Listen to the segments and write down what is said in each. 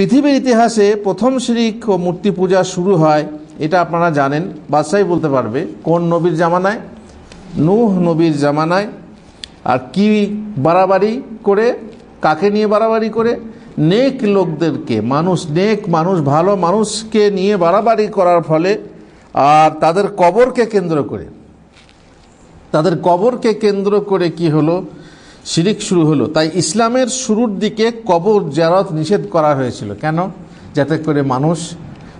পৃথিবীর ইতিহাসে প্রথম শিরিক ও মূর্তি পূজা শুরু হয়, এটা আপনারা জানেন বাদশাই বলতে পারবে, কোন নবীর জামানায়? নূহ নবীর জামানায়। আর কি বাড়াবাড়ি করে, কাকে নিয়ে বাড়াবাড়ি করে? নেক লোকদেরকে, মানুষ, নেক মানুষ, ভালো মানুষকে নিয়ে বাড়াবাড়ি করার ফলে, আর তাদের কবরকে কেন্দ্র করে। তাদের কবরকে কেন্দ্র করে কি হলো? শিরিক শুরু হলো। তাই ইসলামের শুরুর দিকে কবর জারত নিষেধ করা হয়েছিল। কেন? যাতে করে মানুষ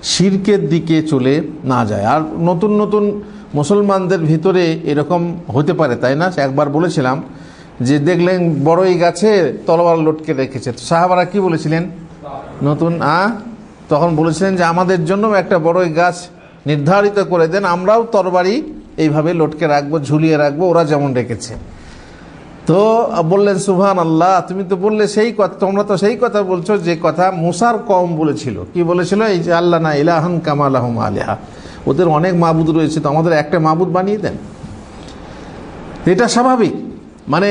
শিরকের দিকে চলে না যায়। আর নতুন নতুন মুসলমানদের ভিতরে এরকম হতে পারে, তাই না? একবার বলেছিলাম যে দেখলেন বড়ই গাছে তলোয়ার লটকে রেখেছে। সাহাবারা কি বলেছিলেন? নতুন, আ? তখন বলেছিলেন যে আমাদের জন্য একটা বড়ই গাছ নির্ধারিত করে দেন, আমরাও তরবারি এইভাবে লটকে রাখব, ঝুলিয়ে রাখব, ওরা যেমন রেখেছে। তো বললেন সুহান আল্লাহ তুমি তো বললে সেই কথা তোমরা তো সেই কথা বলছো যে কথা মুসার কম বলেছিল। কি বলেছিল? এই যে আল্লাহ না ইলাহান কামালাহম আলিহা। ওদের অনেক মাবুদ রয়েছে তো আমাদের একটা মাবুদ বানিয়ে দেন। এটা স্বাভাবিক। মানে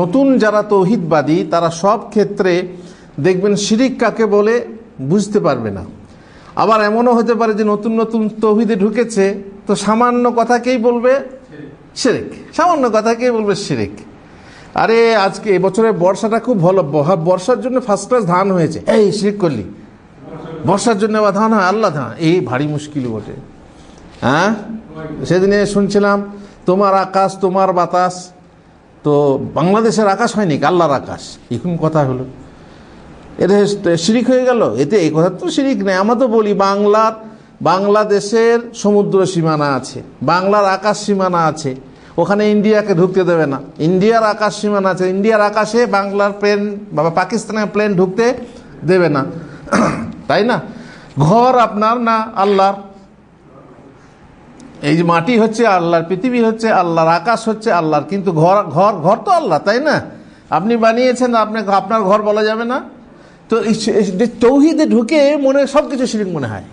নতুন যারা তৌহিদবাদী তারা সব ক্ষেত্রে দেখবেন শিরিক কাকে বলে বুঝতে পারবে না। আবার এমনও হতে পারে যে নতুন নতুন তৌহিদে ঢুকেছে তো সামান্য কথাকেই বলবে শিরিক। সামান্য কথাকেই বলবে শিরিক। আরে, আজকে এবছরের বর্ষাটা খুব ভালো। বর্ষার জন্য ফার্স্ট ক্লাস ধান হয়েছে। এই শিরিক করলি। বর্ষার জন্য আবার ধান হয়, আল্লাহ ধান। এই ভারী মুশকিল বটে। হ্যাঁ? সেদিনে শুনছিলাম, তোমার আকাশ, তোমার বাতাস। তো বাংলাদেশের আকাশ হয়নি? আল্লাহর আকাশ। এখন কথা হলো। এটা শিরিক হয়ে গেল? এতে এই কথা তো শিরিক নেই। আমরা তো বলি বাংলার, বাংলাদেশের সমুদ্র সীমানা আছে, বাংলার আকাশ সীমানা আছে। ওখানে ইন্ডিয়াকে ঢুকতে দেবে না। ইন্ডিয়ার আকাশ সীমানা আছে। ইন্ডিয়ার আকাশে বাংলার প্লেন বা পাকিস্তানের প্লেন ঢুকতে দেবে না। তাই না? ঘর আপনার না আল্লাহর? এই যে মাটি হচ্ছে আল্লাহর, পৃথিবী হচ্ছে আল্লাহর, আকাশ হচ্ছে আল্লাহর, কিন্তু ঘর ঘর ঘর তো আল্লাহ, তাই না? আপনি বানিয়েছেন, আপনি, আপনার ঘর বলা যাবে না। তো তৌহিদে ঢুকে মনে সব কিছু শিরিক মনে হয়।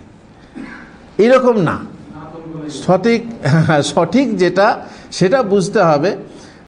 এরকম না। সঠিক সঠিক যেটা সেটা বুঝতে হবে।